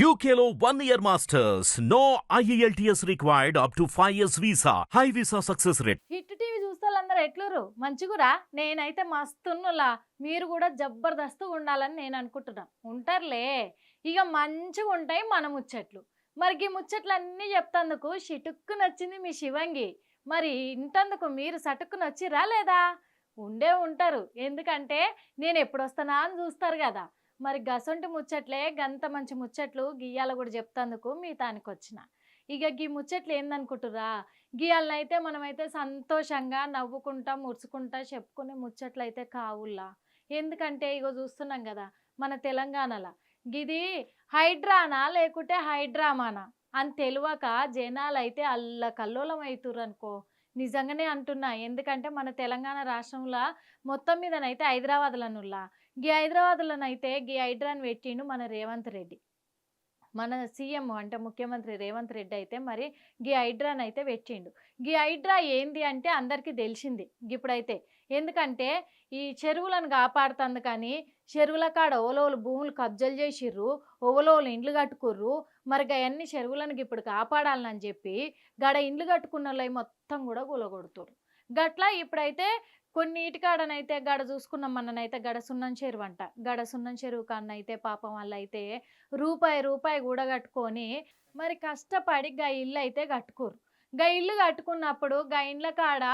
యూకేలో one year masters no E IELTS required up to 5 years visa. High visa success rate. Hit TV చూస్తే ఎట్లురు మంచిగురా? నేనైతే మస్తున్నులా. మీరు కూడా జబర్దస్తు ఉండాలని నేను అనుకుంటున్నా. ఉంటారులే. ఇక మంచిగా ఉంటాయి మన ముచ్చట్లు. మరి ఈ ముచ్చట్లు అన్నీ చెప్తందుకు షిటుక్కు నచ్చింది మీ శివంగి. మరి ఇంతందుకు మీరు సటుక్కు వచ్చిరా లేదా? ఉండే ఉంటారు. ఎందుకంటే నేను ఎప్పుడు వస్తానా అని చూస్తారు కదా. మరి గసొంటి ముచ్చట్లే గంత మంచి ముచ్చట్లు గియ్యాల కూడా చెప్తందుకు మీ తానికి వచ్చిన ఇక గీ ముచ్చట్లు ఏందనుకుంటురా గీయాలనైతే మనమైతే సంతోషంగా నవ్వుకుంటా ముడుచుకుంటా చెప్పుకునే ముచ్చట్లు అయితే కావుల్లా. ఎందుకంటే ఇగో చూస్తున్నాం కదా మన తెలంగాణలో. గిది హైడ్రానా లేకుంటే హైడ్రామానా? అని తెలియక జనాలు అయితే అల్ల కల్లోలం అవుతుర్రు అనుకో నిజంగానే అంటున్నా ఎందుకంటే మన తెలంగాణ రాష్ట్రంలో మొత్తం మీదనైతే హైదరాబాద్లనుల్లా. గీ హైదరాబాద్లోనైతే గీ హైడ్రాన్ పెట్టిండు మన రేవంత్ రెడ్డి. మన సీఎం అంటే ముఖ్యమంత్రి రేవంత్ రెడ్డి అయితే మరి గీ హైడ్రాన్ అయితే పెట్టిండు గీ హైడ్రా ఏంది అంటే అందరికీ తెలిసింది ఇప్పుడైతే. ఎందుకంటే ఈ చెరువులను కాపాడుతుంది కానీ చెరువుల కాడ ఓలోలు భూములు కబ్జలు చేసిర్రు ఓలోలు ఇండ్లు కట్టుకుర్రు మరి అవన్నీ చెరువులను ఇప్పుడు కాపాడాలని చెప్పి గడ ఇండ్లు కట్టుకున్న మొత్తం కూడా కూలగొడుతుర్రు గట్లా ఇప్పుడైతే కొన్నిటికాడనైతే గడ చూసుకున్నాం మననైతే గడ సున్నం చెరువు అంట గడ సున్నం చెరువు కన్నైతే పాపం వాళ్ళు అయితే రూపాయి రూపాయి కూడా కట్టుకొని మరి కష్టపడి గా ఇల్లు అయితే కట్టుకోరు గా ఇల్లు కట్టుకున్నప్పుడు గా ఇండ్ల కాడ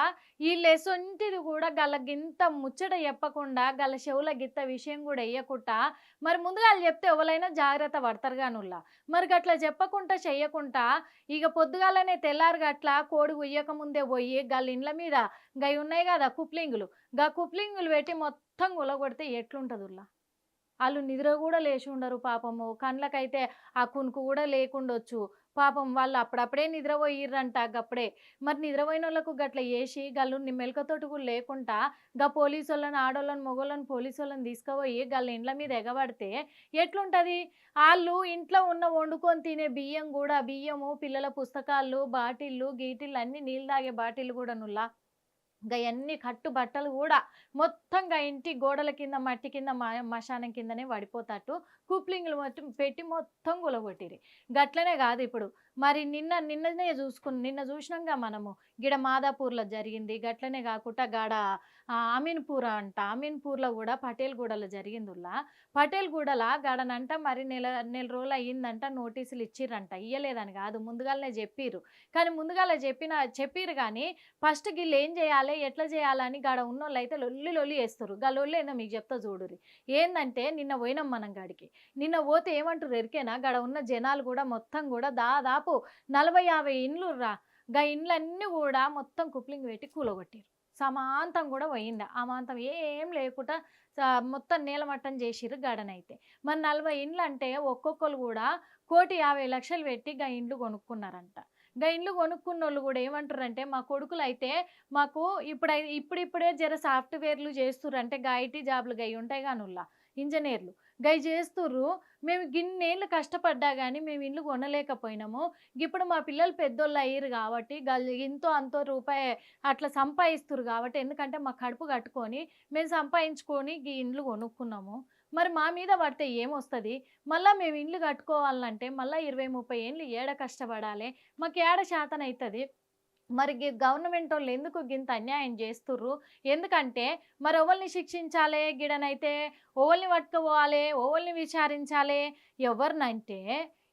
వీళ్ళు లెసొంటిది కూడా గల గింత ముచ్చట చెప్పకుండా గల చెవుల గిత్త విషయం కూడా వేయకుండా మరి ముందుగా వాళ్ళు చెప్తే ఎవరైనా జాగ్రత్త పడతారు కానుల్లా మరి గట్లా చెప్పకుండా చెయ్యకుండా ఇక పొద్దుగాలనే తెల్లారు గట్ల కోడి ఉయ్యక ముందే పోయి గల ఇండ్ల మీద గవి ఉన్నాయి కదా కుప్లింగులు గా కుప్లింగులు పెట్టి మొత్తం గులగొడితే ఎట్లుంటుందిల్లా? వాళ్ళు నిద్ర కూడా లేచి ఉండరు పాపము. కండ్లకైతే ఆ కునుకు కూడా లేకుండొచ్చు. పాపం వాళ్ళు అప్పుడప్పుడే నిద్రపోయిర్రంట గప్పుడే. మరి నిద్రపోయిన వాళ్ళకు గట్ల వేసి గల్లు మెలకతోటి కూడా లేకుండా గా పోలీసు వాళ్ళని ఆడోళ్ళని మొగోళ్ళని పోలీసు వాళ్ళని తీసుకుపోయి గళ్ళ ఇండ్ల మీద ఎగబడితే ఎట్లుంటుంది? వాళ్ళు ఇంట్లో ఉన్న వండుకొని తినే బియ్యం కూడా బియ్యము పిల్లల పుస్తకాలు బాటిళ్ళు గీటిళ్ళు అన్ని నీళ్ళు తాగే బాటిల్ కూడా నుల్లా ఇంకా అన్ని కట్టు బట్టలు కూడా మొత్తంగా ఇంటి గోడల కింద మట్టి కింద మ- మశానం కిందనే పడిపోతాట్టు. కూప్లింగ్లు మొత్తం పెట్టి మొత్తం గులగొట్టిరి గట్లనే కాదు ఇప్పుడు. మరి నిన్న నిన్ననే చూసుకుని నిన్న చూసినాక మనము గిడ మాదాపూర్లో జరిగింది. గట్లనే కాకుండా గాడ అమీన్పూర్ అంట అమీన్పూర్లో కూడా పటేల్గూడలో జరిగిందిలా పటేల్గూడల గాడనంట మరి నెల నెల రోజులు అయ్యిందంట నోటీసులు ఇచ్చిర్రంట. ఇయ్యలేదని కాదు ముందుగానే చెప్పిర్రు. కానీ ముందుగాల చెప్పిన చెప్పిర్రు కానీ ఫస్ట్ గిళ్ళు ఏం చేయాలి ఎట్లా చేయాలని గాడ ఉన్నోళ్ళు అయితే లొల్లి లొల్లి వేస్తారు గా లొల్లి ఏందో మీకు చెప్తా చూడురి ఏందంటే నిన్న పోయినాం మనం గాడికి. నిన్న పోతే ఏమంటారు ఎరికేనా గాడ ఉన్న జనాలు కూడా మొత్తం కూడా దాదాపు నలభై యాభై ఇండ్లు రా గా ఇండ్లన్నీ కూడా మొత్తం కుప్లింగ్ పెట్టి కూలగొట్టారు. సమాంతం కూడా పోయింది. అమాంతం ఏం లేకుండా మొత్తం నీలమట్టం చేసిర్రు గడనైతే మరి నలభై ఇండ్లు అంటే ఒక్కొక్కరు కూడా కోటి యాభై లక్షలు పెట్టి గా ఇండ్లు కొనుక్కున్నారంట. గా ఇండ్లు కొనుక్కున్న వాళ్ళు కూడా ఏమంటారంటే మా కొడుకులు అయితే మాకు ఇప్పుడు ఇప్పుడిప్పుడే జర సాఫ్ట్వేర్లు చేస్తుర్రు. అంటే గా ఐటీ జాబ్లు గై ఉంటాయి కానుల్లా ఇంజనీర్లు. గై చేస్తుర్రు. మేము గిన్నేళ్ళు కష్టపడ్డా కానీ మేము ఇల్లు కొనలేకపోయినాము. ఇప్పుడు మా పిల్లలు పెద్దోళ్ళు అయ్యారు కాబట్టి ఇంతో అంతో రూపాయి అట్లా సంపాదిస్తురు కాబట్టి ఎందుకంటే మా కడుపు కట్టుకొని మేము సంపాదించుకొని ఈ ఇండ్లు కొనుక్కున్నాము. మరి మా మీద పడితే ఏమొస్తుంది? మళ్ళీ మేము ఇండ్లు కట్టుకోవాలంటే మళ్ళీ ఇరవై ముప్పై ఏళ్ళు ఏడ కష్టపడాలి? మాకు ఏడ శాతం అవుతుంది మరి గవర్నమెంట్ వాళ్ళు ఎందుకు గింత అన్యాయం చేస్తుర్రు? ఎందుకంటే మరి ఎవరిని శిక్షించాలి గిడనైతే ఓవల్ని పట్టుకుపోవాలి ఓవల్ని విచారించాలి? ఎవరినంటే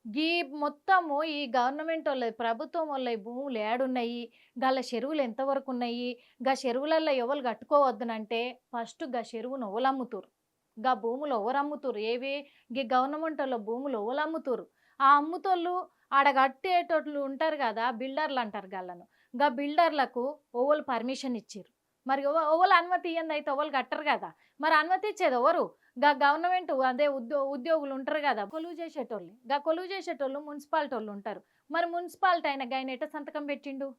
గీ మొత్తము ఈ గవర్నమెంట్ వాళ్ళ ప్రభుత్వం వాళ్ళ భూములు ఏడున్నాయి గల చెరువులు ఎంతవరకు ఉన్నాయి గా చెరువులలో ఎవరు కట్టుకోవద్దునంటే ఫస్ట్గా చెరువును ఎవరు గా భూములు ఎవరు అమ్ముతురు ఏవి? గీ గవర్నమెంట్ వాళ్ళ భూములు ఎవరు అమ్ముతురు ఆ అమ్ముతోళ్ళు ఆడ కట్టేటోళ్ళు ఉంటారు కదా బిల్డర్లు అంటారు గళ్ళను. గా బిల్డర్లకు ఓవలు పర్మిషన్ ఇచ్చారు మరి ఓ- ఓవలు అనుమతి ఇవ్వండి అయితే ఓవలు కట్టరు కదా. మరి అనుమతి ఇచ్చేది ఎవరు? గా గవర్నమెంట్ అదే ఉద్యో ఉద్యోగులు ఉంటారు కదా. కొలువు చేసేటోళ్ళు. గా కొలువు చేసేటోళ్ళు మున్సిపాలిటీ వాళ్ళు ఉంటారు. మరి మున్సిపాలిటీ అయిన గాయన ఎట్ట సంతకం పెట్టిండు?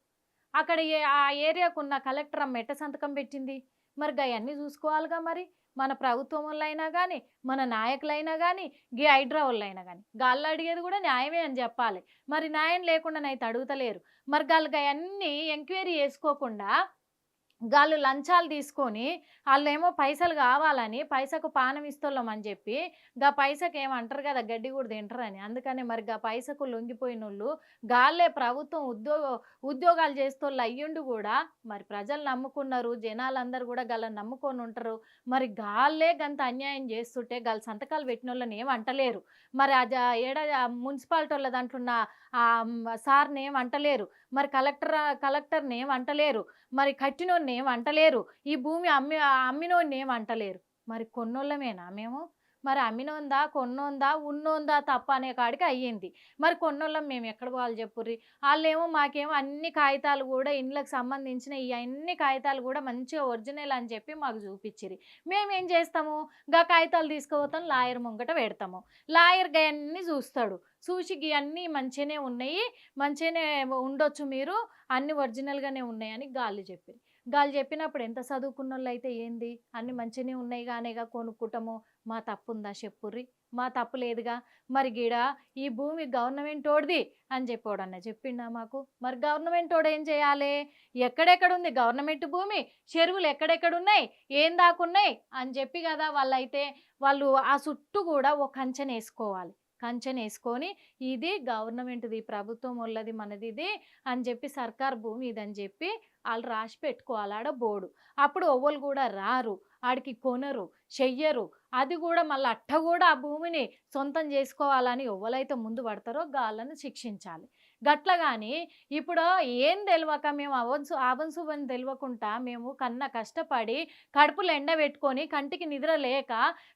అక్కడ ఏ- ఆ ఏరియాకు ఉన్న కలెక్టర్ అమ్మ ఎట్ట సంతకం పెట్టింది? మరి అవన్నీ చూసుకోవాలిగా మరి. మన ప్రభుత్వం వాళ్ళైనా కానీ మన నాయకులైనా కానీ గీ హైడ్రా వాళ్ళైనా కానీ గాళ్ళు అడిగేది కూడా న్యాయమే అని చెప్పాలి. మరి న్యాయం లేకుండా నైతే అడుగుతలేరు. మరి గాళ్ళకి అవన్నీ ఎంక్వైరీ చేసుకోకుండా వాళ్ళు లంచాలు తీసుకొని వాళ్ళేమో పైసలు కావాలని పైసకు పానం ఇస్తోళ్ళం అని చెప్పి గా పైసకు ఏమంటారు కదా గడ్డి కూడా తింటారని. అందుకని మరి గా పైసకు లొంగిపోయిన వాళ్ళు గాళ్ళే ప్రభుత్వం ఉద్యోగ ఉద్యోగాలు చేస్తోళ్ళు అయ్యుండి కూడా మరి ప్రజలు నమ్ముకున్నారు జనాలందరూ కూడా గాళ్ళని నమ్ముకొని ఉంటారు. మరి గాళ్ళే గంత అన్యాయం చేస్తుంటే గాళ్ళు సంతకాలు పెట్టిన వాళ్ళని ఏం అంటలేరు. మరి అది ఆ మున్సిపాలిటీ వాళ్ళ దాంట్లో ఉన్న ఆ సార్ని ఏం అంటలేరు. మరి కలెక్టర్ కలెక్టర్ని ఏం అంటలేరు. మరి కట్టినోడిని ఏం అంటలేరు. ఈ భూమి అమ్మి అమ్మినోడిని ఏం అంటలేరు. మరి కొన్నోళ్ళమేనా మేము? మరి అమ్మినోందా కొన్నోందా ఉన్నోందా తప్ప అనే కాడికి అయ్యింది. మరి కొన్నోళ్ళం మేము ఎక్కడ పోవాలి చెప్పుర్రి? వాళ్ళేమో మాకేమో అన్ని కాగితాలు కూడా ఇండ్లకు సంబంధించిన ఈ అన్ని కాగితాలు కూడా మంచిగా ఒరిజినల్ అని చెప్పి మాకు చూపించిరి మేము ఏం చేస్తాము? గా కాగితాలు తీసుకుపోతాం లాయర్ ముంగట పెడతాము. లాయర్ అన్నీ చూస్తాడు. చూసి అన్నీ మంచిగానే ఉన్నాయి. మంచిగానే ఉండొచ్చు మీరు. అన్ని ఒరిజినల్గానే ఉన్నాయని గాలి చెప్పి. గాలి చెప్పినప్పుడు ఎంత చదువుకున్న వాళ్ళు అయితే ఏంది? అన్ని మంచిగానే ఉన్నాయి కానీగా కొనుక్కుంటాము. మా తప్పు ఉందా చెప్పుర్రి? మా తప్పు లేదుగా. మరి గీడ ఈ భూమి గవర్నమెంట్ ఓడిది అని చెప్పాడన్న చెప్పిండా మాకు. మరి గవర్నమెంట్ ఓడు ఏం చేయాలి? ఎక్కడెక్కడ ఉంది గవర్నమెంట్ భూమి? చెరువులు ఎక్కడెక్కడ ఉన్నాయి ఏం దాకున్నాయి? అని చెప్పి కదా వాళ్ళైతే వాళ్ళు ఆ చుట్టూ కూడా ఒక కంచెన వేసుకోవాలి కంచెన వేసుకొని ఇది గవర్నమెంట్ది ప్రభుత్వం వల్లది మనది ఇది అని చెప్పి సర్కార్ భూమి ఇదని చెప్పి వాళ్ళు రాసి పెట్టుకోవాలి ఆడ బోర్డు. అప్పుడు ఒవ్వలు కూడా రారు. ఆడికి కొనరు చెయ్యరు. అది కూడా మళ్ళీ అట్ట కూడా ఆ భూమిని సొంతం చేసుకోవాలని ఎవరైతే ముందు పడతారో గాళ్ళను శిక్షించాలి. గట్ల కానీ ఇప్పుడు ఏం తెలియక మేము అవన్సు ఆవన్సువని తెలియకుండా మేము కన్నా కష్టపడి కడుపులు ఎండబెట్టుకొని కంటికి నిద్ర లేక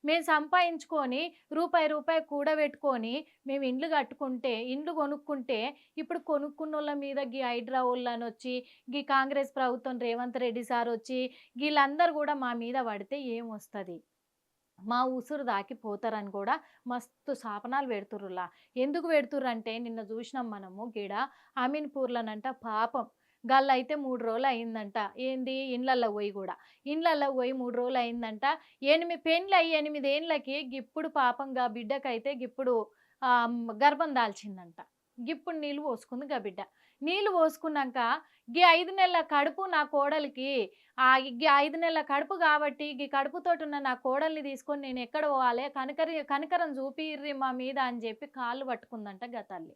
మేము సంపాదించుకొని రూపాయి రూపాయి కూడబెట్టుకొని మేము ఇండ్లు కట్టుకుంటే ఇండ్లు కొనుక్కుంటే ఇప్పుడు కొనుక్కున్న వాళ్ళ మీద గీ హైడ్రా వాళ్ళని వచ్చి గీ కాంగ్రెస్ ప్రభుత్వం రేవంత్ రెడ్డి సార్ వచ్చి వీళ్ళందరూ కూడా మా మీద పడితే ఏమొస్తుంది? మా ఉసురు దాకిపోతారని కూడా మస్తు శాపనాలు పెడుతుర్రులా. ఎందుకు పెడుతుర్రు అంటే నిన్న చూసినాం మనము గిడ అమీన్పూర్లనంట పాపం. గల్లా అయితే మూడు రోజులు అయిందంట ఏంది? ఇండ్లల్లో పోయి కూడా. ఇండ్లల్లో పోయి మూడు రోజులు అయిందంట ఎనిమిది పెండ్లు అయ్యి ఎనిమిది ఏండ్లకి గిప్పుడు పాపంగా బిడ్డకైతే గిప్పుడు గర్భం దాల్చిందంట. గిప్పుడు నీళ్ళు పోసుకుంది గా బిడ్డ. నీళ్ళు పోసుకున్నాక గీ ఐదు నెలల కడుపు నా కోడలికి గీ ఐదు నెలల కడుపు కాబట్టి గీ కడుపుతోటి ఉన్న నా కోడల్ని తీసుకొని నేను ఎక్కడ పోవాలి? కనకరి కనకరం చూపిర్రి మా మీద అని చెప్పి కాళ్ళు పట్టుకుందంట గతల్లి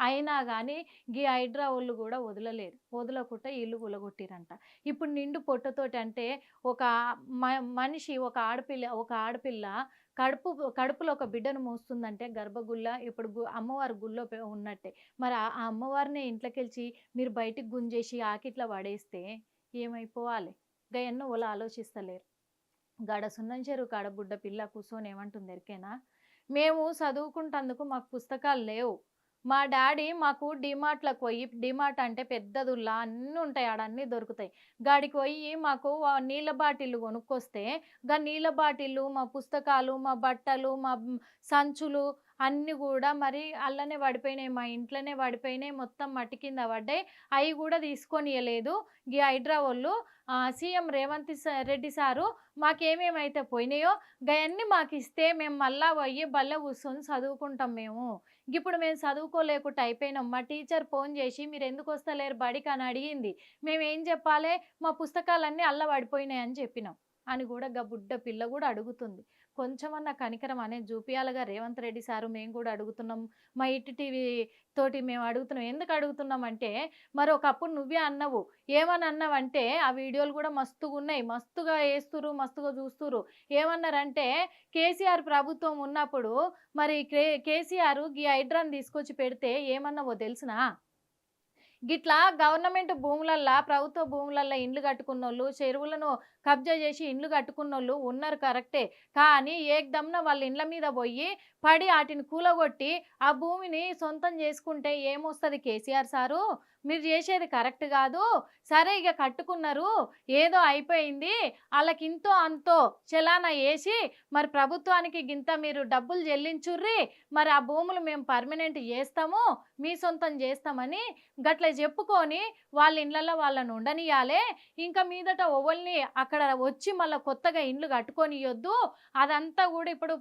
అయినా కానీ గీ హైడ్రా వాళ్ళు కూడా వదలలేరు వదలకుండా ఇల్లు ఉలగొట్టిరంట ఇప్పుడు నిండు పొట్టతోటి అంటే ఒక మ- మనిషి ఒక ఆడపిల్ల ఒక ఆడపిల్ల కడుపు కడుపులో ఒక బిడ్డను మోస్తుందంటే గర్భగుల్ల ఇప్పుడు అమ్మవారి గుళ్ళో ఉన్నట్టే. మరి ఆ అమ్మవారిని ఇంట్లోకెళ్ళి మీరు బయటికి గుంజేసి ఆకిట్లా పడేస్తే ఏమైపోవాలి? గయన్న వాళ్ళు ఆలోచిస్తలేరు. గడ సున్నం చెరువు కాడ బుడ్డ పిల్ల కూర్చొని ఏమంటుంది ఎరికేనా? మేము చదువుకుంటందుకు మాకు పుస్తకాలు లేవు. మా డాడీ మాకు డిమార్ట్లకు పోయి డిమార్ట్ అంటే పెద్దదుల్లా అన్నీ ఉంటాయి ఆడ అన్నీ దొరుకుతాయి. గాడికి పోయి మాకు నీళ్ళ బాటిళ్ళు కొనుక్కొస్తే గా నీళ్ళ బాటిళ్ళు మా పుస్తకాలు మా బట్టలు మా సంచులు అన్నీ కూడా మరి అల్లనే పడిపోయినాయి మా ఇంట్లోనే పడిపోయినాయి మొత్తం మట్టి కింద పడ్డాయి అవి కూడా తీసుకొని ఇవ్వలేదు ఈ హైడ్రా వాళ్ళు సీఎం రేవంత్ రెడ్డి సారు మాకేమేమైతే పోయినాయో గవన్నీ మాకు ఇస్తే మేము మళ్ళా పోయి బల్ల కూర్చొని చదువుకుంటాం మేము. ఇప్పుడు మేము చదువుకోలేకుండా అయిపోయినాం. మా టీచర్ ఫోన్ చేసి మీరు ఎందుకు వస్తలేరు బడికి? అని అడిగింది. మేము ఏం చెప్పాలి? మా పుస్తకాలన్నీ అల్ల పడిపోయినాయి అని చెప్పినాం. అని కూడా గా బుడ్డ పిల్ల కూడా అడుగుతుంది. కొంచెమన్న కనికరం అనేది చూపియాలగా రేవంత్ రెడ్డి సారు మేము కూడా అడుగుతున్నాం. మా ఇటు టీవీ తోటి మేము అడుగుతున్నాం. ఎందుకు అడుగుతున్నాం అంటే మరి ఒకప్పుడు నువ్వే అన్నవు. ఏమని అన్నావంటే ఆ వీడియోలు కూడా మస్తుగా ఉన్నాయి మస్తుగా వేస్తురు మస్తుగా చూస్తురు ఏమన్నారంటే కేసీఆర్ ప్రభుత్వం ఉన్నప్పుడు మరి కే కేసీఆర్ గీ హైడ్రాన్ తీసుకొచ్చి పెడితే ఏమన్నావో తెలిసినా? గిట్లా గవర్నమెంట్ భూములల్లో ప్రభుత్వ భూములల్లో ఇండ్లు కట్టుకున్నోళ్ళు చెరువులను కబ్జా చేసి ఇండ్లు కట్టుకున్నోళ్ళు ఉన్నారు కరెక్టే. కానీ ఏకదమ్న వాళ్ళ ఇండ్ల మీద పోయి పడి వాటిని కూలగొట్టి ఆ భూమిని సొంతం చేసుకుంటే ఏమొస్తుంది కేసీఆర్ సారు? మీరు చేసేది కరెక్ట్ కాదు. సరే ఇక కట్టుకున్నారు. ఏదో అయిపోయింది. వాళ్ళకి ఇంతో అంతో చలానా వేసి మరి ప్రభుత్వానికి గింత మీరు డబ్బులు చెల్లించుర్రి. మరి ఆ భూములు మేము పర్మనెంట్ చేస్తాము. మీ సొంతం చేస్తామని గట్ల చెప్పుకొని వాళ్ళ ఇళ్ళల్లో వాళ్ళని ఉండనియాలే. ఇంకా మీదట ఓవల్ని అక్కడ వచ్చి మళ్ళీ కొత్తగా ఇండ్లు కట్టుకొని ఇవ్వద్దు అదంతా కూడా ఇప్పుడు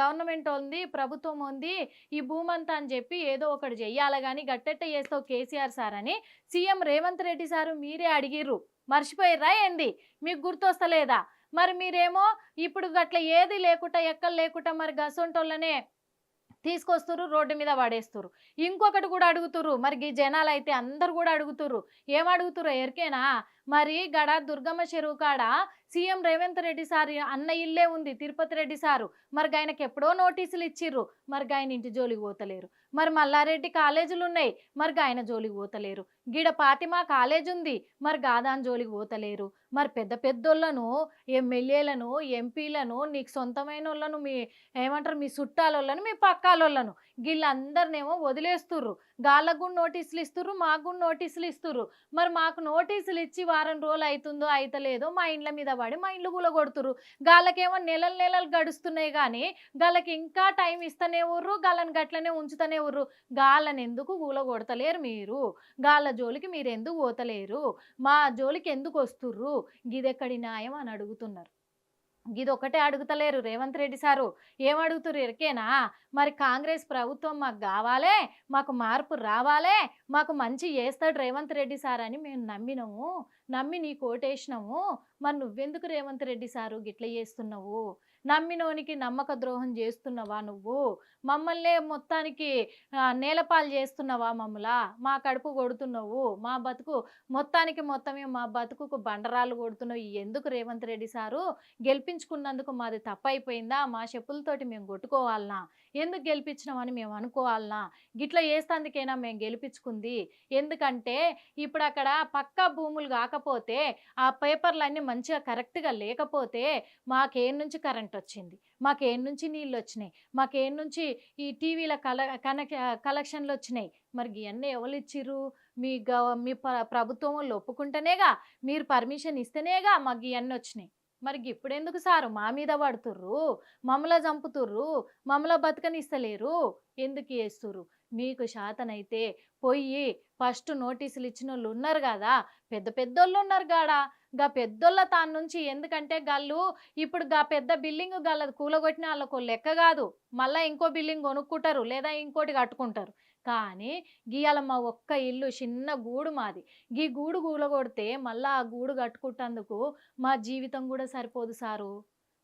గవర్నమెంట్ ఉంది ప్రభుత్వం ఉంది. ఈ భూమంతా అని చెప్పి ఏదో ఒకటి చెయ్యాలి కానీ గట్టెట్ట చేస్తావు కేసీఆర్ సార్ అని సీఎం రేవంత్ రెడ్డి సారు మీరే అడిగిర్రు. మర్చిపోయిర్రా ఏంది? మీకు గుర్తొస్తలేదా? మరి మీరేమో ఇప్పుడు గట్ల ఏది లేకుండా ఎక్కడ లేకుండా మరి గసొంటోళ్ళనే తీసుకొస్తురు రోడ్డు మీద పడేస్తురు ఇంకొకటి కూడా అడుగుతురు మరి ఈ జనాలు అయితే అందరు కూడా అడుగుతురు ఏం అడుగుతురు ఎరికేనా? మరి గడ దుర్గమ్మ చెరువు కాడ సీఎం రేవంత్ రెడ్డి సార్ అన్న ఇల్లే ఉంది తిరుపతి రెడ్డి సారు. మరి ఆయనకి ఎప్పుడో నోటీసులు ఇచ్చిర్రు. మరి ఆయన ఇంటి జోలికి పోతలేరు. మరి మల్లారెడ్డి కాలేజీలు ఉన్నాయి. మరి ఆయన జోలికి పోతలేరు. గిడ పాతిమా కాలేజ్ ఉంది. మరి గాదాన్ జోలికి పోతలేరు. మరి పెద్ద పెద్దోళ్ళను ఎమ్మెల్యేలను ఎంపీలను నీకు సొంతమైన వాళ్ళను మీ ఏమంటారు మీ చుట్టాలోళ్ళను మీ పక్కాలోళ్ళను వీళ్ళందరినేమో వదిలేస్తుర్రు. గాళ్ళకు కూడా నోటీసులు ఇస్తుర్రు మాకు కూడా నోటీసులు ఇస్తుర్రు మరి మాకు నోటీసులు ఇచ్చి వారం రోజులు అవుతుందో అవుతలేదో మా ఇండ్ల మీద పడి మా ఇండ్లు కూలగొడుతురు గాళ్ళకేమో నెలలు నెలలు గడుస్తున్నాయి కానీ గాళ్ళకి ఇంకా టైం ఇస్తూనే ఉర్రు గాళ్ళని గట్లనే ఉంచుతూనే ఉర్రు గాళ్ళని ఎందుకు కూలగొడతలేరు మీరు? గాళ్ళ జోలికి మీరు ఎందుకు పోతలేరు? మా జోలికి ఎందుకు వస్తుర్రు? గిదెక్కడి న్యాయం అని అడుగుతున్నారు. ఇది ఒకటే అడుగుతలేరు రేవంత్ రెడ్డి సారు. ఏం అడుగుతురు ఎరికేనా? మరి కాంగ్రెస్ ప్రభుత్వం మాకు కావాలే మాకు మార్పు రావాలే మాకు మంచి చేస్తాడు రేవంత్ రెడ్డి సార్ అని మేము నమ్మినాము నమ్మి నీ ఓటేసినాము మరి నువ్వెందుకు రేవంత్ రెడ్డి సారు గిట్ల చేస్తున్నావు? నమ్మినోనికి నమ్మక ద్రోహం చేస్తున్నావా నువ్వు? మమ్మల్నే మొత్తానికి నేలపాలు చేస్తున్నావా మమ్మలా? మా కడుపు కొడుతున్నావు. మా బతుకు మొత్తానికి మొత్తమే మా బతుకుకు బండరాలు కొడుతున్నావు. ఎందుకు రేవంత్ రెడ్డి సారు? గెలిపించుకున్నందుకు మాది తప్పైపోయిందా? మా చెప్పులతోటి మేము కొట్టుకోవాలనా? ఎందుకు గెలిపించినామని మేము అనుకోవాలనా? గిట్లా చేస్తందుకైనా మేము గెలిపించుకుంది? ఎందుకంటే ఇప్పుడు అక్కడ పక్కా భూములు కాకపోతే ఆ పేపర్లన్నీ మంచిగా కరెక్ట్గా లేకపోతే మాకేం నుంచి కరెంట్ వచ్చింది మాకేం నుంచి నీళ్ళు వచ్చినాయి మాకేం నుంచి ఈ టీవీల కల కనెక్ కలెక్షన్లు వచ్చినాయి మరి ఇవన్నీ ఎవరు ఇచ్చిర్రు మీ గవ మీ ప్రభుత్వం వాళ్ళు ఒప్పుకుంటేనేగా మీరు పర్మిషన్ ఇస్తేనేగా మాకు ఇవన్నీ వచ్చినాయి మరి ఇప్పుడు ఎందుకు సారు? మా మీద పడుతుర్రు? మమ్మల చంపుతుర్రు? మమ్మల బతకనిస్తలేరు? ఎందుకు చేస్తుర్రు మీకు శాతనైతే పొయ్యి ఫస్ట్ నోటీసులు ఇచ్చిన వాళ్ళు ఉన్నారు కదా? పెద్ద పెద్దోళ్ళు ఉన్నారు గాడా? గా పెద్దోళ్ళ తాను నుంచి ఎందుకంటే గళ్ళు ఇప్పుడు గా పెద్ద బిల్డింగ్ గల్ల కూలగొట్టిన వాళ్ళకు లెక్క కాదు. మళ్ళీ ఇంకో బిల్డింగ్ కొనుక్కుంటారు లేదా ఇంకోటి కట్టుకుంటారు. కానీ గీయాల మా ఒక్క ఇల్లు చిన్న గూడు మాది. గీ గూడు కూలగొడితే మళ్ళీ ఆ గూడు కట్టుకుంటందుకు మా జీవితం కూడా సరిపోదు సారు.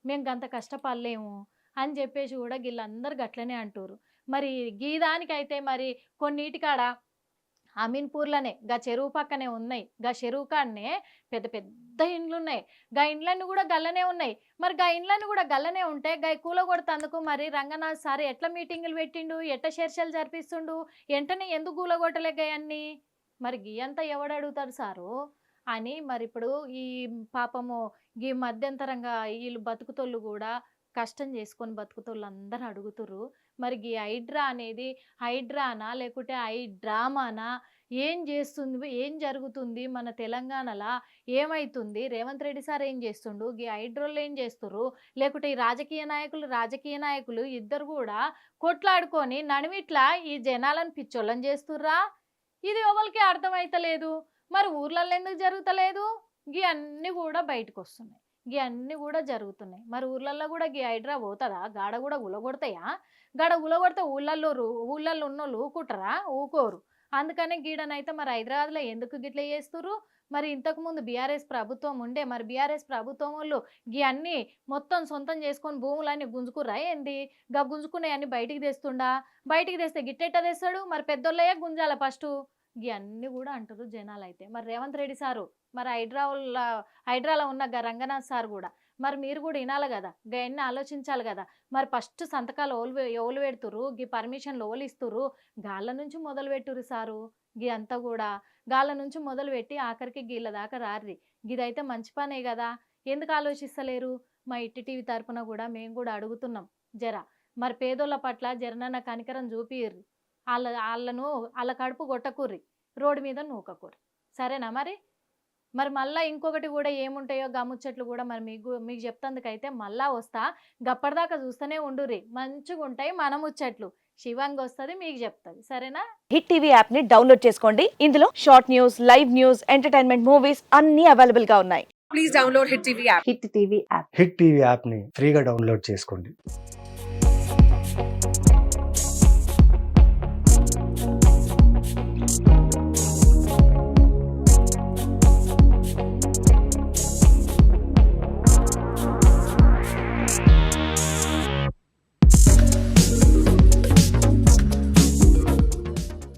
మేము గంత కష్టపడలేము అని చెప్పేసి కూడా వీళ్ళందరూ గట్లనే అంటారు మరి గీదానికైతే మరి కొన్నిటికాడ అమీన్పూర్లోనే గా చెరువు పక్కనే ఉన్నాయి. గా చెరువు కాడనే పెద్ద పెద్ద ఇండ్లు ఉన్నాయి గా ఇండ్లన్నీ కూడా గల్లనే ఉన్నాయి. మరి గా ఇండ్లను కూడా గల్లనే ఉంటే గా కూలగొడతందుకు మరి రంగనాథ్ సార్ ఎట్లా మీటింగులు పెట్టిండు? ఎట్ట చర్చలు జరిపిస్తుండు? వెంటనే ఎందుకు కూలగొట్టలే గయన్ని మరి గీయంతా ఎవడు అడుగుతారు సారు? అని మరి ఇప్పుడు ఈ పాపము ఈ మధ్యంతరంగా వీళ్ళు బతుకుతోళ్ళు కూడా కష్టం చేసుకొని బతుకుతోళ్ళు అందరూ అడుగుతుర్రు. మరి ఈ హైడ్రా అనేది హైడ్రానా? లేకుంటే హైడ్రామానా? ఏం చేస్తుంది ఏం జరుగుతుంది? మన తెలంగాణలో ఏమైతుంది? రేవంత్ రెడ్డి సార్ ఏం చేస్తుండు ఈ హైడ్రోల్ ఏం చేస్తుర్రు లేకుంటే ఈ రాజకీయ నాయకులు రాజకీయ నాయకులు ఇద్దరు కూడా కొట్లాడుకొని నడిమిట్లా ఈ జనాలను పిచ్చోళ్ళం చేస్తుర్రా ఇది ఎవరికి అర్థమైతలేదు. మరి ఊర్లలో ఎందుకు జరుగుతలేదు? గీ అన్నీ కూడా బయటకు వస్తున్నాయి గీ అన్నీ కూడా జరుగుతున్నాయి. మరి ఊర్లలో కూడా గీ హైడ్రా పోతుందా? గాడ కూడా ఉలగొడతాయా? గాడ ఉలగొడితే ఊళ్ళల్లో ఊళ్ళల్లో ఉన్నోళ్ళు ఊకుంటారా? ఊకోరు. అందుకనే గీడనైతే మరి హైదరాబాద్లో ఎందుకు గిట్ల చేస్తుర్రు? మరి ఇంతకుముందు బీఆర్ఎస్ ప్రభుత్వం ఉండే మరి బీఆర్ఎస్ ప్రభుత్వం వాళ్ళు గీ అన్నీ మొత్తం సొంతం చేసుకొని భూములన్నీ గుంజుకురా ఏంది? గా గుంజుకునే బయటికి తెస్తుండా? బయటికి తెస్తే గిట్టెట్ట తెస్తాడు? మరి పెద్దోళ్ళయే గుంజాల ఫస్ట్? గీ కూడా అంటారు జనాలు అయితే మరి రేవంత్ రెడ్డి సారు మరి హైడ్రాలో హైడ్రాలో ఉన్న గా రంగనాథ్ సార్ కూడా మరి మీరు కూడా వినాలి కదా గయన్ని ఆలోచించాలి కదా. మరి ఫస్ట్ సంతకాలు ఓలు ఎవలు పెడుతురు గీ పర్మిషన్లు ఓలు ఇస్తురు గాళ్ళ నుంచి మొదలు పెట్టురు సారు గీ అంతా కూడా. గాళ్ళ నుంచి మొదలు పెట్టి ఆఖరికి గీళ్ళ దాకా రారి గిదైతే మంచి పనే కదా ఎందుకు ఆలోచిస్తలేరు? మా ఇట్టి టీవీ తరపున కూడా మేము కూడా అడుగుతున్నాం జర. మరి పేదోళ్ళ పట్ల జరనన్న కనికరం చూపిర్రి. వాళ్ళ వాళ్ళను వాళ్ళ కడుపు కొట్టకూర్రి రోడ్డు మీద నూకకూర్రి. సరేనా మరి? మరి మళ్ళీ ఇంకొకటి కూడా ఏముంటాయో గముచ్చట్లు కూడా మరి మీకు మీకు చెప్తందుకైతే మళ్ళా వస్తా. గప్పటిదాకా చూస్తూనే ఉండుర్రి మంచిగా ఉంటాయి మన ముచ్చట్లు. శివంగి వస్తుంది మీకు చెప్తుంది. సరేనా? హిట్ టీవీ యాప్ని డౌన్లోడ్ చేసుకోండి. ఇందులో short news live news entertainment movies అన్ని అవైలబుల్గా ఉన్నాయి. please download Hit TV app. Hit TV app. Hit TV యాప్ని ఫ్రీగా డౌన్లోడ్ చేసుకోండి.